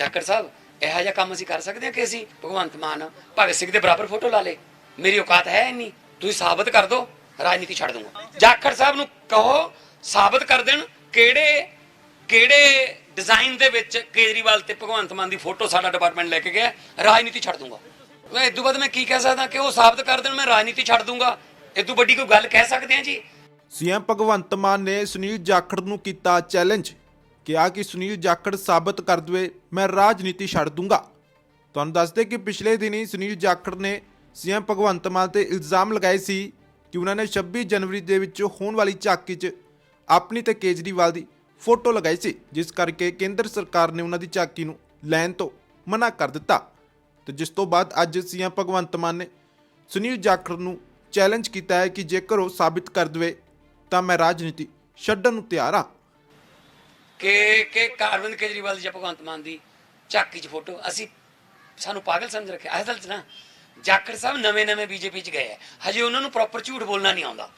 ਜਾਖੜ ਸਾਹਿਬ, ਇਹੋ ਜਿਹਾ ਕੰਮ ਅਸੀਂ ਕਰ ਸਕਦੇ ਹਾਂ ਕਿ ਅਸੀਂ ਭਗਵੰਤ ਮਾਨ, ਭਗਤ ਸਿੰਘ ਦੇ ਬਰਾਬਰ ਫੋਟੋ ਲਾ ਲੇ। ਮੇਰੀ ਔਕਾਤ ਹੈ ਇੰਨੀ। ਤੁਸੀਂ ਸਾਬਤ ਕਰ ਦਿਓ ਰਾਜਨੀਤੀ ਛੱਡ ਦੂੰਗਾ। ਜਾਖੜ ਸਾਹਿਬ ਨੂੰ ਕਹੋ, ਸਾਬਤ ਕਰ ਦੇਣ ਕਿਹੜੇ ਕਿਹੜੇ ਡਿਜ਼ਾਈਨ ਦੇ ਵਿੱਚ ਕੇਜਰੀਵਾਲ ਤੇ ਭਗਵੰਤ ਮਾਨ ਦੀ ਫੋਟੋ ਸਾਡਾ ਡਿਪਾਰਟਮੈਂਟ ਲੈ ਕੇ ਗਿਆ, ਰਾਜਨੀਤੀ ਛੱਡ ਦੂੰਗਾ। ਮੈਂ ਤੋਂ ਬਾਅਦ ਮੈਂ ਕੀ ਕਹਿ ਸਕਦਾ ਕਿ ਉਹ ਸਾਬਤ ਕਰ ਦੇਣ, ਮੈਂ ਰਾਜਨੀਤੀ ਛੱਡ ਦੂੰਗਾ। ਇਦੋਂ ਵੱਡੀ ਕੋਈ ਗੱਲ ਕਹਿ ਸਕਦੇ ਆ ਜੀ? ਸੀਐਮ ਭਗਵੰਤ ਮਾਨ ਨੇ ਸੁਨੀਲ ਜਾਖੜ ਨੂੰ ਕੀਤਾ ਚੈਲੰਜ ਕਿਹਾ ਕਿ ਸੁਨੀਲ ਜਾਖੜ ਸਾਬਤ ਕਰ ਦਵੇ, ਮੈਂ ਰਾਜਨੀਤੀ ਛੱਡ ਦੂੰਗਾ। ਤੁਹਾਨੂੰ ਦੱਸਦੇ ਕਿ ਪਿਛਲੇ ਦਿਨੀ ਸੁਨੀਲ ਜਾਖੜ ਨੇ ਸੀਐਮ ਭਗਵੰਤ ਮਾਨ ਤੇ ਇਲਜ਼ਾਮ ਲਗਾਏ ਸੀ ਕਿ ਉਹਨਾਂ ਨੇ 26 ਜਨਵਰੀ ਦੇ ਵਿੱਚ ਹੋਣ ਵਾਲੀ ਝਾਕੀ 'ਚ ਆਪਣੀ ਤੇ ਕੇਜਰੀਵਾਲ ਦੀ ਫੋਟੋ ਲਗਾਈ ਸੀ, ਜਿਸ ਕਰਕੇ ਕੇਂਦਰ ਸਰਕਾਰ ਨੇ ਉਹਨਾਂ ਦੀ ਝਾਕੀ ਨੂੰ ਲੈਣ ਤੋਂ ਮਨਾ ਕਰ ਦਿੱਤਾ। ਤੇ ਜਿਸ ਤੋਂ ਬਾਅਦ ਅੱਜ ਸੀਐਮ ਭਗਵੰਤ ਮਾਨ ਨੇ ਸੁਨੀਲ ਜਾਖੜ ਨੂੰ ਚੈਲੰਜ ਕੀਤਾ ਹੈ ਕਿ ਜੇਕਰ ਉਹ ਸਾਬਿਤ ਕਰ ਦਵੇ, ਤਾਂ ਮੈਂ ਰਾਜਨੀਤੀ ਛੱਡਣ ਨੂੰ ਤਿਆਰ ਹਾਂ। ਕਿ ਕਿ ਅਰਵਿੰਦ ਕੇਜਰੀਵਾਲ ਦੀ ਜਾਂ ਭਗਵੰਤ ਮਾਨ ਦੀ ਝਾਕੀ 'ਚ ਫੋਟੋ, ਅਸੀਂ ਸਾਨੂੰ ਪਾਗਲ ਸਮਝ ਰੱਖਿਆ। ਅਸਲ 'ਚ ਨਾ, ਜਾਖੜ ਸਾਹਿਬ ਨਵੇਂ ਨਵੇਂ ਬੀਜੇਪੀ 'ਚ ਗਏ ਆ। ਹਜੇ ਉਹਨਾਂ ਨੂੰ ਪ੍ਰੋਪਰ ਝੂਠ ਬੋਲਣਾ ਨਹੀਂ ਆਉਂਦਾ।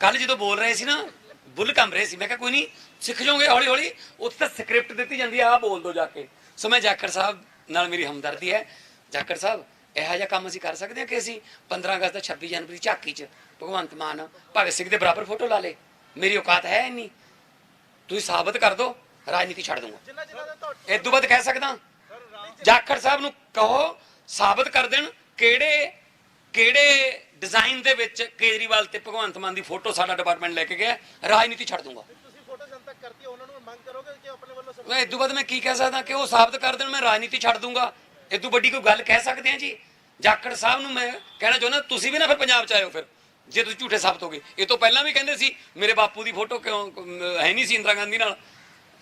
ਕੱਲ ਜਦੋਂ ਬੋਲ ਰਹੇ ਸੀ ਨਾ, ਬੁੱਲ ਕੰਬ ਰਹੇ ਸੀ। ਮੈਂ ਕਿਹਾ, ਕੋਈ ਨਹੀਂ, ਸਿੱਖ ਜਾਓਗੇ ਹੌਲੀ ਹੌਲੀ ਉੱਥੇ ਤਾਂ ਸਕ੍ਰਿਪਟ ਦਿੱਤੀ ਜਾਂਦੀ ਆ, ਆਹ ਬੋਲ ਦੋ ਜਾ ਕੇ। ਸੋ ਮੈਂ ਜਾਖੜ ਸਾਹਿਬ ਨਾਲ ਮੇਰੀ ਹਮਦਰਦੀ ਹੈ। ਜਾਖੜ ਸਾਹਿਬ, ਇਹੋ ਜਿਹਾ ਕੰਮ ਅਸੀਂ ਕਰ ਸਕਦੇ ਹਾਂ ਕਿ ਅਸੀਂ 15 ਅਗਸਤ ਦਾ 26 ਜਨਵਰੀ ਝਾਕੀ 'ਚ ਭਗਵੰਤ ਮਾਨ, ਭਗਤ ਸਿੰਘ ਦੇ ਬਰਾਬਰ ਫੋਟੋ ਲਾ ਲੇ ਮੇਰੀ ਔਕਾਤ ਹੈ ਇੰਨੀ। ਤੁਸੀਂ ਸਾਬਤ ਕਰ ਦਿਓ ਰਾਜਨੀਤੀ ਛੱਡ ਦੂੰਗਾ ਇਸ ਤੋਂ ਬਾਅਦ ਕਹਿ ਸਕਦਾ। ਜਾਖੜ ਸਾਹਿਬ ਨੂੰ ਕਹੋ ਸਾਬਤ ਕਰ ਦੇਣ ਕਿਹੜੇ ਕਿਹੜੇ ਡਿਜ਼ਾਈਨ ਦੇ ਵਿੱਚ ਕੇਜਰੀਵਾਲ ਤੇ ਭਗਵੰਤ ਮਾਨ ਦੀ ਫੋਟੋ ਸਾਡਾ ਡਿਪਾਰਟਮੈਂਟ ਲੈ ਕੇ ਗਿਆ ਰਾਜਨੀਤੀ ਛੱਡ ਦੂੰਗਾ ਤੁਸੀਂ ਫੋਟੋ ਜਨਤਕ ਕਰਤੀ ਉਹਨਾਂ ਨੂੰ ਮੰਗ ਕਰੋਗੇ ਕਿ ਆਪਣੇ ਵੱਲੋਂ ਮੈਂ ਇਸ ਤੋਂ ਬਾਅਦ ਮੈਂ ਕੀ ਕਹਿ ਸਕਦਾ ਕਿ ਉਹ ਸਾਬਤ ਕਰ ਦੇਣ ਮੈਂ ਰਾਜਨੀਤੀ ਛੱਡ ਦੂੰਗਾ ਇਸ ਤੋਂ ਵੱਡੀ ਕੋਈ ਗੱਲ ਕਹਿ ਸਕਦੇ ਆ ਜੀ? ਜਾਖੜ ਸਾਹਿਬ ਨੂੰ ਮੈਂ ਕਹਿਣਾ ਚਾਹੁੰਦਾ ਤੁਸੀਂ ਵੀ ਨਾ ਫਿਰ ਪੰਜਾਬ ਚ ਆਇਓ ਫਿਰ। ਜੇ ਤੁਸੀਂ ਝੂਠੇ ਸਾਬਤ ਹੋਗੇ ਇਹ ਤੋਂ ਪਹਿਲਾਂ ਵੀ ਕਹਿੰਦੇ ਸੀ ਮੇਰੇ ਬਾਪੂ ਦੀ ਫੋਟੋ ਕਿਉਂ ਹੈ ਨਹੀਂ ਸੀ ਇੰਦਰਾ ਗਾਂਧੀ ਨਾਲ।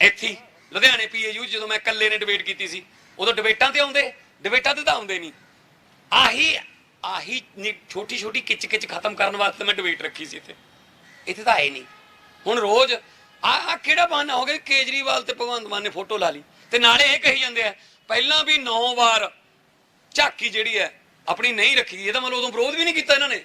ਇੱਥੇ ਹੀ, ਲੁਧਿਆਣੇ ਪੀਏਯੂ ਜਦੋਂ ਮੈਂ ਇਕੱਲੇ ਨੇ ਡਿਬੇਟ ਕੀਤੀ ਸੀ। ਉਦੋਂ ਡਿਬੇਟਾਂ ਤੇ ਆਉਂਦੇ ਡਿਬੇਟਾਂ ਤੇ ਤਾਂ ਆਉਂਦੇ ਨਹੀਂ। ਆਹੀ ਆਹੀ ਛੋਟੀ ਛੋਟੀ ਕਿਚ ਕਿਚ ਖਤਮ ਕਰਨ ਵਾਸਤੇ ਮੈਂ ਡਿਬੇਟ ਰੱਖੀ ਸੀ ਇੱਥੇ। ਇੱਥੇ ਤਾਂ ਆਏ ਨਹੀਂ। ਹੁਣ ਰੋਜ਼ ਆ ਆ ਕਿਹੜਾ ਬਹਾਨਾ ਹੋ ਗਿਆ ਕੇਜਰੀਵਾਲ ਤੇ ਭਗਵੰਤ ਮਾਨ ਨੇ ਫੋਟੋ ਲਾ ਲਈ? ਤੇ ਨਾਲੇ ਇਹ ਕਹੀ ਜਾਂਦੇ ਆ ਪਹਿਲਾਂ ਵੀ 9 ਵਾਰ ਝਾਕੀ ਜਿਹੜੀ ਹੈ ਆਪਣੀ ਨਹੀਂ ਰੱਖੀ ਇਹਦਾ ਮਤਲਬ ਉਦੋਂ ਵਿਰੋਧ ਵੀ ਨਹੀਂ ਕੀਤਾ ਇਹਨਾਂ ਨੇ।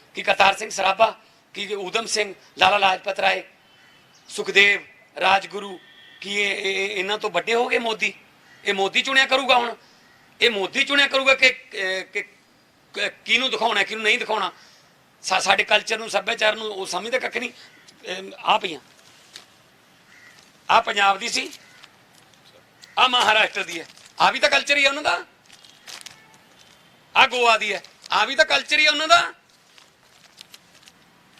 ਕਿ ਕਰਤਾਰ ਸਿੰਘ ਸਰਾਭਾ ਕਿ ਊਧਮ ਸਿੰਘ ਲਾਲਾ ਲਾਜਪਤ ਰਾਏ ਸੁਖਦੇਵ ਰਾਜਗੁਰੂ ਕੀ ਇਹ ਇਹਨਾਂ ਤੋਂ ਵੱਡੇ ਹੋ ਗਏ ਮੋਦੀ ਇਹ ਮੋਦੀ ਚੁਣਿਆ ਕਰੂਗਾ ਹੁਣ ਇਹ ਮੋਦੀ ਚੁਣਿਆ ਕਰੂਗਾ ਕਿ ਕਿਹਨੂੰ ਦਿਖਾਉਣਾ ਕਿਹਨੂੰ ਨਹੀਂ ਦਿਖਾਉਣਾ ਸਾਡੇ ਕਲਚਰ ਨੂੰ ਸੱਭਿਆਚਾਰ ਨੂੰ ਉਹ ਸਮਝਦੇ ਕੱਖ ਨਹੀਂ ਆ ਪਈਆਂ ਆ ਪੰਜਾਬ ਦੀ ਸੀ ਆ ਮਹਾਰਾਸ਼ਟਰ ਦੀ ਹੈ ਆ ਵੀ ਤਾਂ ਕਲਚਰ ਹੀ ਹੈ ਉਹਨਾਂ ਦਾ ਆ ਗੋਆ ਦੀ ਹੈ ਆ ਵੀ ਤਾਂ ਕਲਚਰ ਹੀ ਹੈ ਉਹਨਾਂ ਦਾ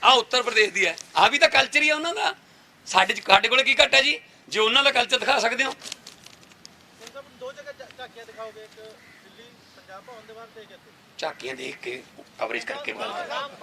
ਆ ਉੱਤਰ ਪ੍ਰਦੇਸ਼ ਦੀ ਹੈ। ਆ ਵੀ ਤਾਂ ਕਲਚਰ ਹੀ ਹੈ ਉਹਨਾਂ ਦਾ। ਸਾਡੇ ਚ ਸਾਡੇ ਕੋਲੇ ਕੀ ਘੱਟ ਹੈ ਜੀ? ਜੇ ਉਹਨਾਂ ਦਾ ਕਲਚਰ ਦਿਖਾ ਸਕਦੇ ਹੋ। ਹੁਣ ਸਭ ਦੋ ਜਗ੍ਹਾ ਝਾ- ਝਾਕੀਆਂ ਦਿਖਾਓਗੇ ਇੱਕ ਦਿੱਲੀ ਪੰਜਾਬ ਭਵਨ ਦੇ ਬਾਹਰ ਤੇ ਇੱਕ ਇੱਥੇ ਝਾਕੀਆਂ ਦੇਖ ਕੇ ਕਵਰੇਜ ਕਰਕੇ ਗੱਲ